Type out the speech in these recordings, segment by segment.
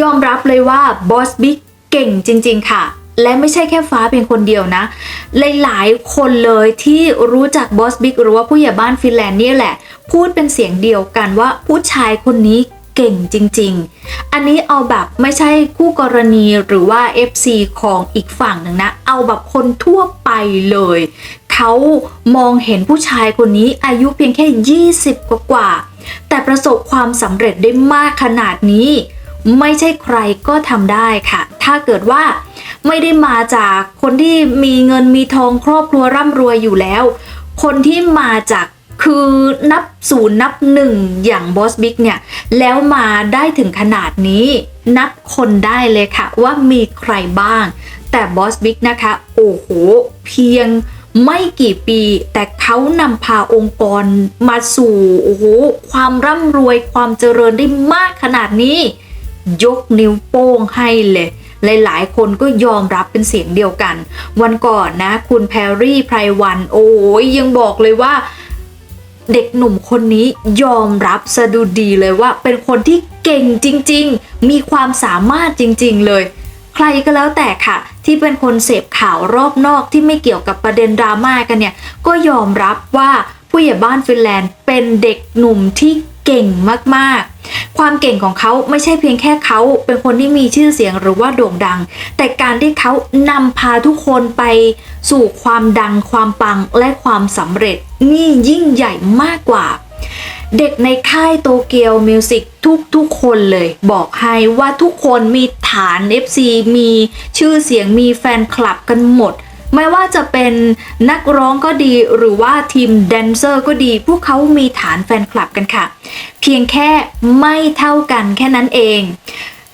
ยอมรับเลยว่าบอสบิ๊กเก่งจริง ๆ ค่ะ และไม่ใช่แค่ฟ้าเป็นคนเดียวนะ หลายๆ คนเลยที่รู้จักบอสบิ๊กหรือว่าผู้ใหญ่บ้านฟินแลนด์นี่แหละ พูดเป็นเสียงเดียวกันว่าผู้ชายคนนี้เก่งจริง ๆ อันนี้เอาแบบไม่ใช่คู่กรณีหรือว่า FC ของอีกฝั่งหนึ่งนะ เอาแบบคนทั่วไปเลย เขามองเห็นผู้ชายคนนี้อายุเพียงแค่ 20 กว่ากว่า แต่ประสบความสำเร็จได้มากขนาดนี้ ไม่ใช่ใครก็ทำได้ค่ะ ถ้าเกิดว่าไม่ได้มาจากคนที่มีเงินมีทองครอบครัวร่ำรวยอยู่แล้ว คนที่มาจากคือนับศูนย์นับหนึ่งอย่างบอสบิ๊กเนี่ย แล้วมาได้ถึงขนาดนี้ นับคนได้เลยค่ะ ว่ามีใครบ้าง แต่บอสบิ๊กนะคะ โอ้โห เพียงไม่กี่ปี แต่เขานำพาองค์กรมาสู่ โอ้โห ความร่ำรวยความเจริญได้มากขนาดนี้ ยกนิ้วโป้งให้เลย หลายๆ คนก็ยอมรับเป็นเสียงเดียวกัน วันก่อนนะ คุณแพรรี่ไพรวัน โอ้ยยังบอกเลยว่า เด็กหนุ่มคนนี้ยอมรับสะดุดีเลยว่า เป็นคนที่เก่งจริง ๆ มีความสามารถจริง ๆ เลยใครก็แล้วแต่ค่ะ ที่เป็นคนเสพข่าวรอบนอกที่ไม่เกี่ยวกับประเด็นดราม่ากันเนี่ย ก็ยอมรับว่าผู้ใหญ่บ้านฟินแลนด์เป็นเด็กหนุ่มที่เก่งมาก ๆ ความเก่งของเขาไม่ใช่เพียงแค่เขาเป็นคนที่มีชื่อเสียงหรือว่าโด่งดัง แต่การที่เขานำพาทุกคนไปสู่ความดังความปังและความสำเร็จนี่ยิ่งใหญ่มากกว่า เด็กในค่ายโตเกียวมิวสิกทุกๆคนเลยบอกให้ว่าทุกคนมีฐาน FC มีชื่อเสียงมีแฟนคลับกันหมด ไม่ว่าจะเป็นนักร้องก็ดีหรือว่าทีมแดนเซอร์ก็ดี พวกเขามีฐานแฟนคลับกันค่ะ เพียงแค่ไม่เท่ากันแค่นั้นเอง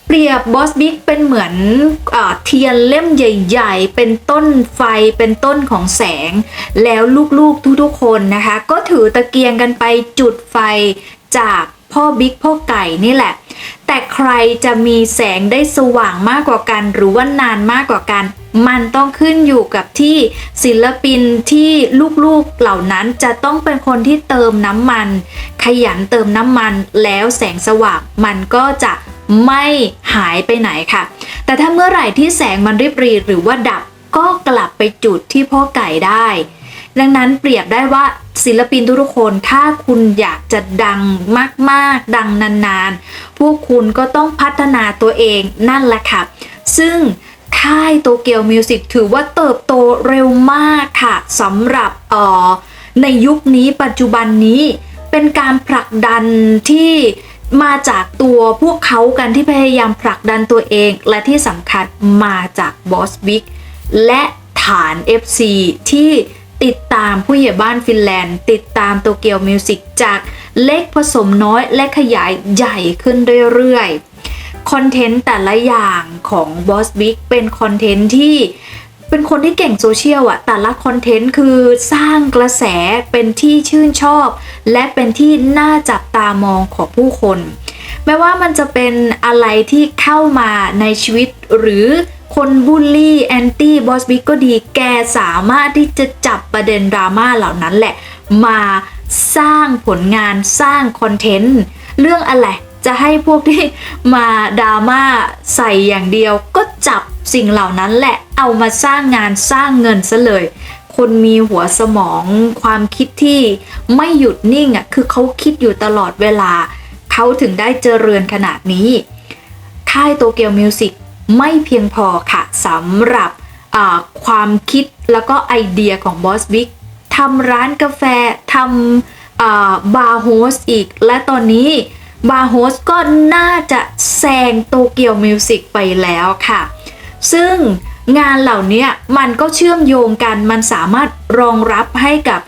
เปรียบบอสบิ๊กเป็นเหมือนอเทียนเล่มใหญ่ๆ เป็นต้นไฟเป็นต้นของแสง แล้วลูกๆทุกๆคนนะคะ ก็ถือตะเกียงกันไปจุดไฟจากพ่อบิ๊กพ่อไก่นี่แหละ แต่ใครจะมีแสงได้สว่างมากกว่ากัน หรือว่านานมากกว่ากัน มันต้องขึ้นอยู่กับที่ศิลปินที่ลูกๆเหล่านั้นจะต้องเป็นคนที่เติมน้ำมัน ขยันเติมน้ำมันแล้วแสงสว่างมันก็จะไม่หายไปไหนค่ะ แต่ถ้าเมื่อไหร่ที่แสงมันริบรีหรือว่าดับก็กลับไปจุดที่พ่อไก่ได้ ดังนั้นเปรียบได้ว่าศิลปินทุกคนถ้าคุณอยากจะดังมากๆ ดังนานๆ พวกคุณก็ต้องพัฒนาตัวเองนั่นแหละค่ะ ซึ่ง ค่ายโตเกียวมิวสิกถือว่าเติบโตเร็วมากค่ะสำหรับเอ่อในยุคนี้ปัจจุบันนี้เป็นการผลักดันที่มาจากตัวพวกเขากันที่พยายามผลักดันตัวเอง และที่สำคัญมาจากบอสบิ๊กและฐาน FC ที่ติดตามผู้ใหญ่บ้านฟินแลนด์ ติดตามโตเกียวมิวสิกจากเล็กผสมน้อยและขยายใหญ่ขึ้นเรื่อยๆ คอนเทนต์แต่ละอย่างของบอสบิ๊กเป็นคอนเทนต์ที่เป็นคนที่เก่งโซเชียลอะแต่ละคอนเทนต์คือสร้างกระแสเป็นที่ชื่นชอบ และเป็นที่น่าจับตามองของผู้คน ไม่ว่ามันจะเป็นอะไรที่เข้ามาในชีวิตหรือคนบูลลี่แอนตี้บอสบิ๊กก็ดีแกสามารถที่จะจับประเด็นดราม่าเหล่านั้นแหละ มาสร้างผลงานสร้างคอนเทนต์ เรื่องอะไร จะให้พวกที่มาดราม่าใส่อย่างเดียวก็จับสิ่งเหล่านั้นแหละเอามาสร้างงานสร้างเงินซะเลย คนมีหัวสมองความคิดที่ไม่หยุดนิ่งอะคือเขาคิดอยู่ตลอดเวลา เขาถึงได้เจริญขนาดนี้ ค่ายโตเกียวมิวสิกไม่เพียงพอค่ะสำหรับความคิดแล้วก็ไอเดียของบอสบิ๊กทำร้านกาแฟทำบาร์โฮสอีก และตอนนี้ บาร์โฮสก็น่าจะแซงโตเกียวมิวสิกไปแล้วค่ะ ซึ่งงานเหล่านี้มันก็เชื่อมโยงกัน มันสามารถรองรับให้กับ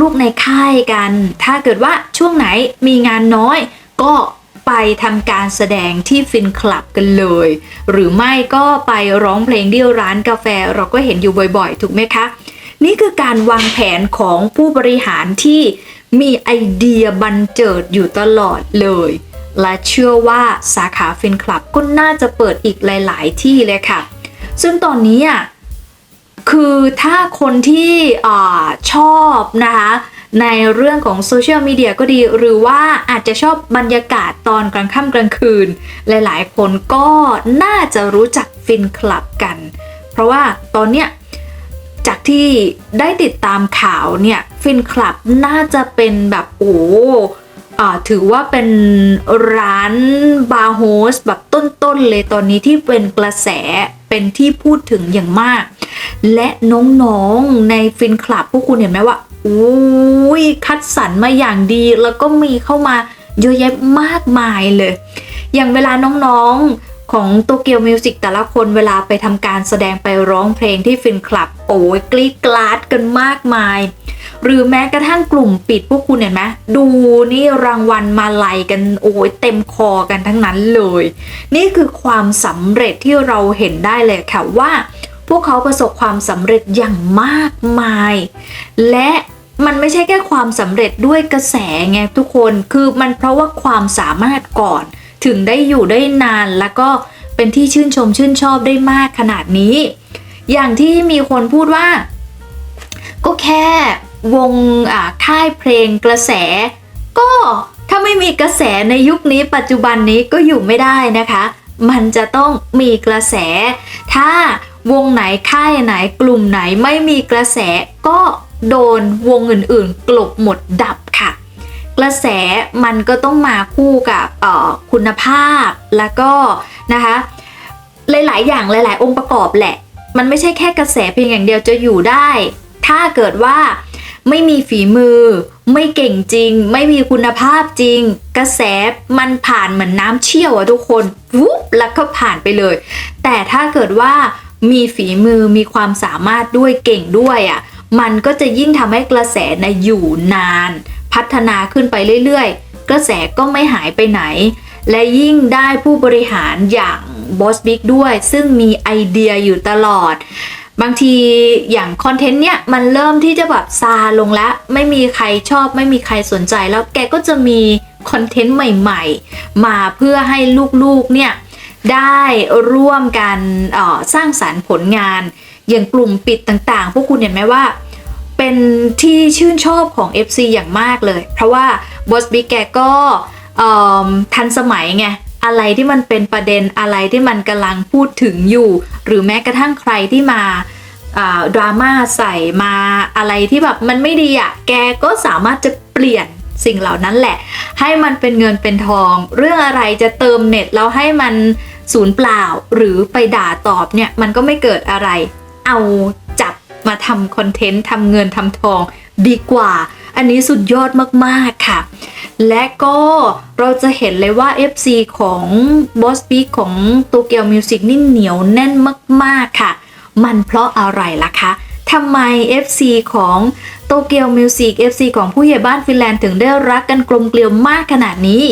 ลูกๆในค่ายกัน ถ้าเกิดว่าช่วงไหนมีงานน้อย ก็ไปทำการแสดงที่ฟินคลับกันเลย หรือไม่ก็ไปร้องเพลงที่ร้านกาแฟเราก็เห็นอยู่บ่อยๆ ถูกไหมคะ นี่คือการวางแผนของผู้บริหารที่มีไอเดียบันเจิดอยู่ตลอดเลย และเชื่อว่าสาขาฟินคลับก็น่าจะเปิดอีกหลาย ๆ ที่เลยค่ะ ซึ่งตอนนี้อะคือถ้าคนที่อชอบนะคะในเรื่องของโซเชียลมีเดียก็ดี หรือว่าอาจจะชอบบรรยากาศตอนกลางค่ำกลางคืน หลายๆ คนก็น่าจะรู้จักฟินคลับกัน เพราะว่าตอนเนี้ย จากที่ได้ติดตามข่าวเนี่ยฟินคลับน่าจะเป็นแบบโอ้อ่าถือว่าเป็นร้านบาร์โฮสแบบต้นๆเลยตอนนี้ที่เป็นกระแสเป็นที่พูดถึงอย่างมาก และน้องๆในฟินคลับพวกคุณเห็นไหมว่าอุ้ยคัดสรรมาอย่างดีแล้วก็มีเข้ามาเยอะแยะมากมายเลย อย่างเวลาน้องๆ ของโตเกียวมิวสิกแต่ละคนเวลาไปทำการแสดงไปร้องเพลงที่ฟินคลับ โอ้ยกรี๊ดกราดกันมากมาย หรือแม้กระทั่งกลุ่มปิดพวกคุณเห็นไหมดูนี่รางวัลมาลัยกันโอ้ยเต็มคอกันทั้งนั้นเลย นี่คือความสำเร็จที่เราเห็นได้เลยค่ะว่า พวกเขาประสบความสำเร็จอย่างมากมาย และมันไม่ใช่แค่ความสำเร็จด้วยกระแสไงทุกคน คือมันเพราะว่าความสามารถก่อน ถึงได้อยู่ได้นานแล้วก็เป็นที่ชื่นชมชื่นชอบได้มากขนาดนี้ อย่างที่มีคนพูดว่า ก็แค่วงค่ายเพลงกระแส ก็ถ้าไม่มีกระแสในยุคนี้ปัจจุบันนี้ก็อยู่ไม่ได้นะคะ มันจะต้องมีกระแส ถ้าวงไหนค่ายไหนกลุ่มไหนไม่มีกระแสก็โดนวงอื่นๆ กลบหมดดับค่ะ กระแสมันก็ต้องมาคู่กับคุณภาพแล้วก็นะคะหลาย ๆ อย่างหลาย ๆ องค์ประกอบแหละ มันไม่ใช่แค่กระแสเพียงอย่างเดียวจะอยู่ได้ ถ้าเกิดว่าไม่มีฝีมือ ไม่เก่งจริง ไม่มีคุณภาพจริง กระแสมันผ่านเหมือนน้ำเชี่ยวอะทุกคนวุ๊บแล้วก็ผ่านไปเลย แต่ถ้าเกิดว่ามีฝีมือมีความสามารถด้วยเก่งด้วยอะมันก็จะยิ่งทำให้กระแสนะอยู่นาน พัฒนาขึ้นไปเรื่อยๆ กระแสก็ไม่หายไปไหน และยิ่งได้ผู้บริหารอย่างบอสบิ๊กด้วย ซึ่งมีไอเดียอยู่ตลอด บางทีอย่างคอนเทนต์เนี่ยมันเริ่มที่จะแบบซาลงแล้ว ไม่มีใครชอบไม่มีใครสนใจแล้วแกก็จะมีคอนเทนต์ใหม่ๆ มาเพื่อให้ลูกๆเนี่ยได้ร่วมกันออสร้างสารรค์ผลงาน อย่างกลุ่มปิดต่างๆ พวกคุณเห็นไหมว่า เป็นที่ชื่นชอบของ FC อย่างมากเลย เพราะว่าบอสบิ๊กแกก็ทันสมัยไงอะไรที่มันเป็นประเด็นอะไรที่มันกำลังพูดถึงอยู่ หรือแม้กระทั่งใครที่มาดราม่าใส่มาอะไรที่แบบมันไม่ดีอะ่ะแกก็สามารถจะเปลี่ยนสิ่งเหล่านั้นแหละ ให้มันเป็นเงินเป็นทอง เรื่องอะไรจะเติมเน็ตแล้วให้มันศูนย์เปล่า หรือไปด่าตอบเนี่ยมันก็ไม่เกิดอะไร เอา มาทำคอนเทนต์ทำเงินทำทองดีกว่า อันนี้สุดยอดมากๆค่ะ และก็เราจะเห็นเลยว่า FC ของ Boss b i g ของ Tokyo Music นี่เหนียวแน่นมากๆค่ะ มันเพราะอะไรล่ะคะทำไม FC ของ Tokyo Music FC ของผู้ใหญ่บ้านฟินแลนด์ถึงได้รักกันกลมเกลียวมากขนาดนี้